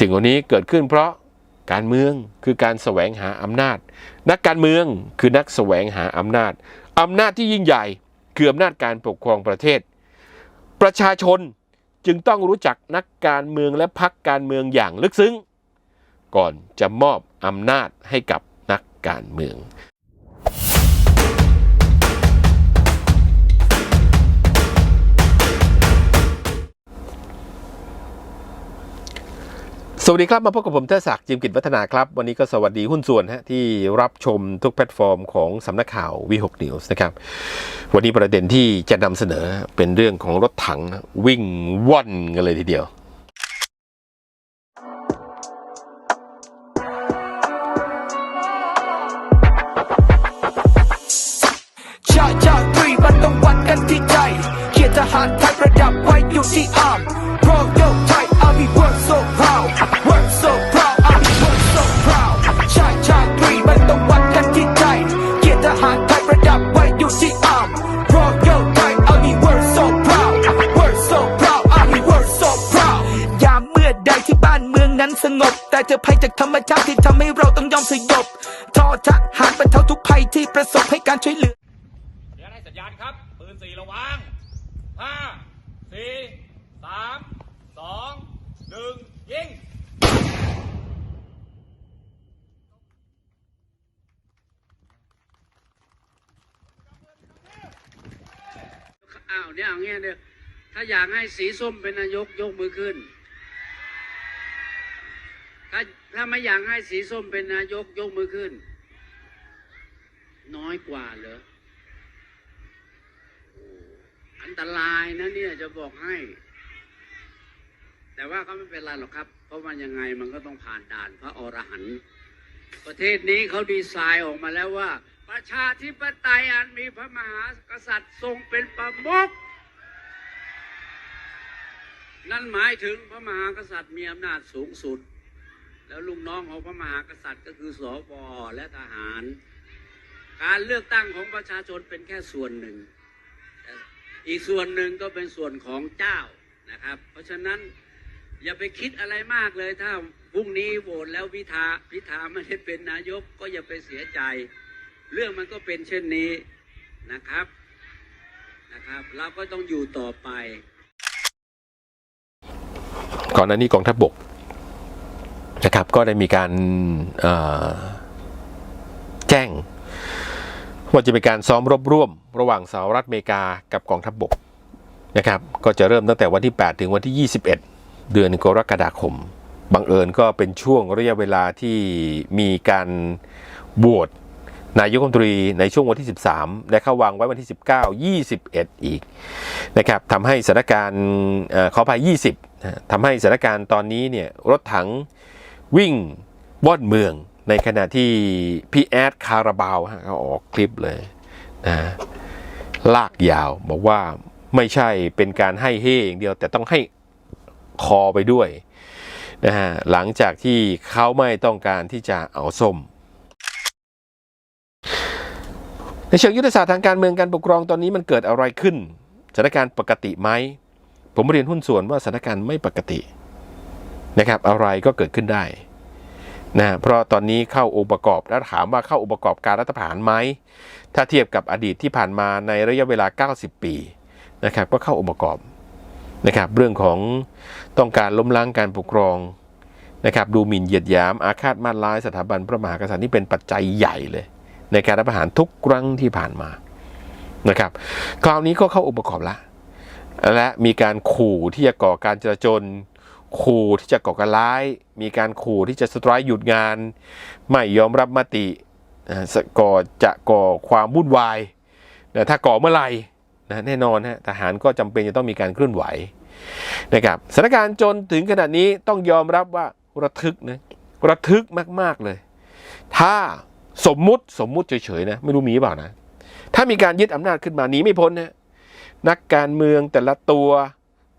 สิ่งเหล่านี้เกิดขึ้นเพราะการเมืองคือการแสวงหาอำนาจ นักการเมืองคือนักแสวงหาอำนาจอำนาจที่ยิ่งใหญ่คืออำนาจการปกครองประเทศ ประชาชนจึงต้องรู้จักนักการเมืองและพักการเมืองอย่างลึกซึ้ง ก่อนจะมอบอำนาจให้กับนักการเมือง วัสดีครับมาพบกับผมเทศศักดิ์จิมกิจวัฒนาครับ วันนี้ก็สวัสดีหุ้นส่วนฮะที่รับชมทุกแพลตฟอร์มของสำนักข่าววีหกนิวส์นะครับ วันนี้ประเด็นที่จะนำเสนอเป็นเรื่องของรถถังวิ่งว่อนกันเลยทีเดียว การช่วยเหลือเดี๋ยวได้สัญญาณครับ ปืนสี่ระวังห้าสี่สามสองหนึ่งยิงอ้าวเนี่ยอย่างเงี้ยเนี่ยถ้าอยากให้สีส้มเป็นนายกยกมือขึ้น ถ้าถ้าไม่อยากให้สีส้มเป็นนายกยกมือขึ้น น้อยกว่าเหรออันตรายนะเนี่ยจะบอกให้ แต่ว่าก็ไม่เป็นไรหรอกครับ เพราะมันยังไงมันก็ต้องผ่านด่านพระอรหันต์ประเทศนี้เขาดีไซน์ออกมาแล้วว่า ประชาธิปไตยอันมีพระมหากษัตริย์ทรงเป็นประมุขนั่นหมายถึงพระมหากษัตริย์มีอำนาจสูงสุด แล้วลูกน้องของพระมหากษัตริย์ก็คือสวและทหาร การเลือกตั้งของประชาชนเป็นแค่ส่วนหนึ่ง อีกส่วนหนึ่งก็เป็นส่วนของเจ้านะครับ เพราะฉะนั้นอย่าไปคิดอะไรมากเลยถ้าพรุ่งนี้โหวตแล้วพิธาพิธาไม่ได้เป็นนายกก็อย่าไปเสียใจ เรื่องมันก็เป็นเช่นนี้นะครับนะครับ เราก็ต้องอยู่ต่อไป ก่อนหน้านี้กองทัพบกนะครับก็ได้มีการแจ้ง ว่าจะเป็นการซ้อมรบร่วม ระหว่างสหรัฐอเมริกากับกองทัพบกนะครับก็จะเริ่มตั้งแต่วันที่ 8 ถึงวันที่ 21 เดือนกรกฎาคม บังเอิญก็เป็นช่วงระยะเวลาที่มีการบวชนายกรัฐมนตรีในช่วงวันที่ 13 และเข้าวางไว้วันที่ 19 21 อีกนะครับทำให้สถานการณ์เอ่อขออภัย 20ทำให้สถานการณ์ตอนนี้เนี่ยรถถังวิ่งว่อนเมือง ในขณะที่พี่แอดคาราบาวฮะเขาออกคลิปเลยนะลากยาวบอกว่าไม่ใช่เป็นการให้เฮอย่างเดียว แต่ต้องให้คอไปด้วยนะฮะหลังจากที่เขาไม่ต้องการที่จะเอาส้ม ในเชิงยุทธศาสตร์ทางการเมืองการปกครองตอนนี้มันเกิดอะไรขึ้นสถานการณ์ปกติไหมผมเรียนหุ้นส่วนว่าสถานการณ์ไม่ปกตินะครับอะไรก็เกิดขึ้นได้ นะเพราะตอนนี้เข้าองค์ประกอบแล้วถามว่าเข้าองค์ประกอบการรัฐประหารไหมถ้าเทียบกับอดีตที่ผ่านมาในระยะเวลา 90 ปีนะครับก็เข้าองค์ประกอบนะครับเรื่องของต้องการล้มล้างการปกครองนะครับดูหมิ่นเหยียดหยามอาฆาตมาร้ายสถาบันพระมหากษัตริย์นี่เป็นปัจจัยใหญ่เลย ในการรัฐประหารทุกครั้งที่ผ่านมานะครับคราวนี้ก็เข้าองค์ประกอบละและมีการขู่ที่จะก่อการจราจน ขู่ที่จะก่อการร้าย มีการขู่ที่จะสตรค์หยุดงาน ไม่ยอมรับมติก่อจะก่อความวุ่นวายนะถ้าก่อเมื่อไหร่นะแน่นอนฮะทหารก็จำเป็นจะต้องมีการเคลื่อนไหวนะครับสถานการณ์จนถึงขนาดนี้ต้องยอมรับว่าระทึกนะระทึกมาก ๆเลย ถ้าสมมุติสมมุติเฉยๆนะไม่รู้มีหรือเปล่านะ ถ้ามีการยึดอำนาจขึ้นมาหนีไม่พ้นนะนักการเมืองแต่ละตัว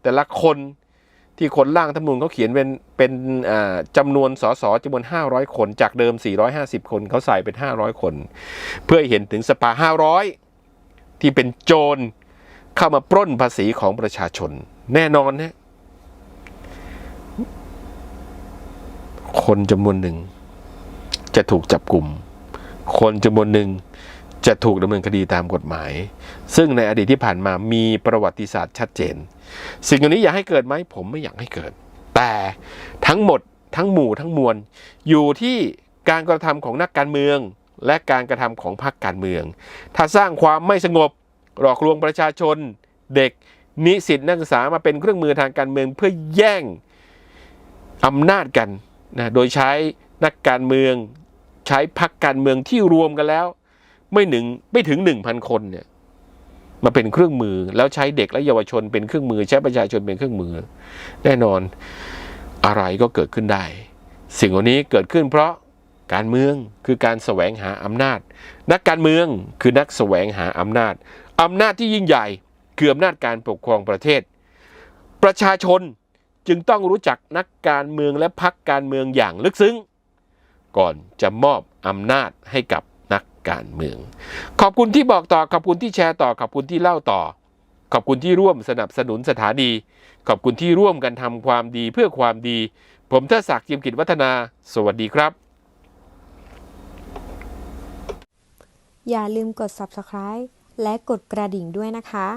แต่ละคน ที่คนร่างธรรมนูญเขาเขียนเป็นเป็นจำนวนสสจำนวน 500 คน จากเดิม 450 คนเขาใส่เป็น 500 คน เพื่อให้เห็นถึงสภา 500 ที่เป็นโจรเข้ามาปล้นภาษีของประชาชน แน่นอนนะคนจำนวนหนึ่ง จะถูกจับกลุ่ม คนจำนวนหนึ่ง จะถูกดำเนินคดีตามกฎหมาย ซึ่งในอดีตที่ผ่านมามีประวัติศาสตร์ชัดเจน สิ่งเหล่านี้อยากให้เกิดไหมผมไม่อยากให้เกิด แต่ทั้งหมดทั้งหมู่ทั้งมวล อยู่ที่การกระทำของนักการเมือง และการกระทำของพรรคการเมือง ถ้าสร้างความไม่สงบหลอกลวงประชาชน เด็กนิสิตนักศึกษามาเป็นเครื่องมือทางการเมืองเพื่อแย่งอำนาจกันนะโดยใช้นักการเมือง ใช้พรรคการเมืองที่รวมกันแล้ว ไม่หนึ่งไม่ถึงหนึ่งพันคนเนี่ยมาเป็นเครื่องมือแล้วใช้เด็กและเยาวชนเป็นเครื่องมือ ใช้ประชาชนเป็นเครื่องมือ แน่นอนอะไรก็เกิดขึ้นได้ สิ่งเหล่านี้เกิดขึ้นเพราะการเมืองคือการแสวงหาอำนาจ นักการเมืองคือนักแสวงหาอำนาจอำนาจที่ยิ่งใหญ่คืออำนาจการปกครองประเทศ ประชาชนจึงต้องรู้จักนักการเมืองและพรรคการเมืองอย่างลึกซึ้ง ก่อนจะมอบอำนาจให้กับ การเมือง ขอบคุณที่บอกต่อ ขอบคุณที่แชร์ต่อ ขอบคุณที่เล่าต่อ ขอบคุณที่ร่วมสนับสนุนสถานี ขอบคุณที่ร่วมกันทำความดีเพื่อความดี ผมเทศศักดิ์จิมกิจวัฒนา สวัสดีครับ อย่าลืมกด subscribe และกดกระดิ่งด้วยนะคะ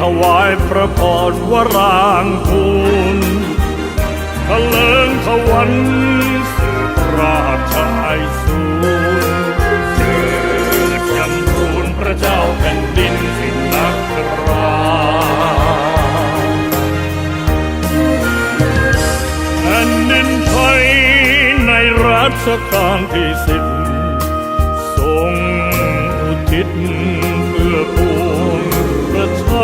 ถวายพระพรวรางคูณทะเลิงทวันสืบราชไอสูรเจิดจำรูนพระเจ้าแผ่นดินสินนักราแผ่นดินไทยในรัชกาลที่สิบทรงอุทิศเพื่อปวง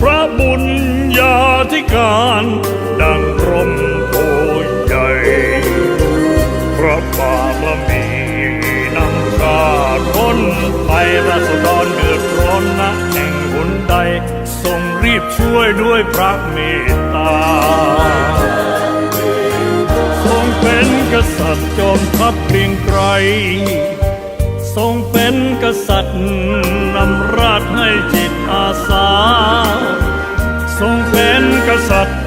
พระบุญญาธิการ ดังรมโพใหญ่ พระบารมีนำชาท้นไปราษฎรเดือดร้อนนะแห่งหนใด ทรงรีบช่วยด้วยพระเมตตา ทรงเป็นกษัตริย์จอมทัพเกรียงไกรทรงเป็นกษัตริย์นำราชให้ัตริย์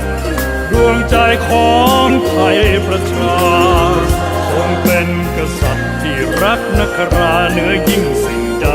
ดวงใจของไทยประชาทรงเป็นกษัตริย์ที่รักนักราเหนือยิ่งสิ่งใด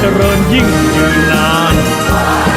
เจริญยิ่งยืนนาน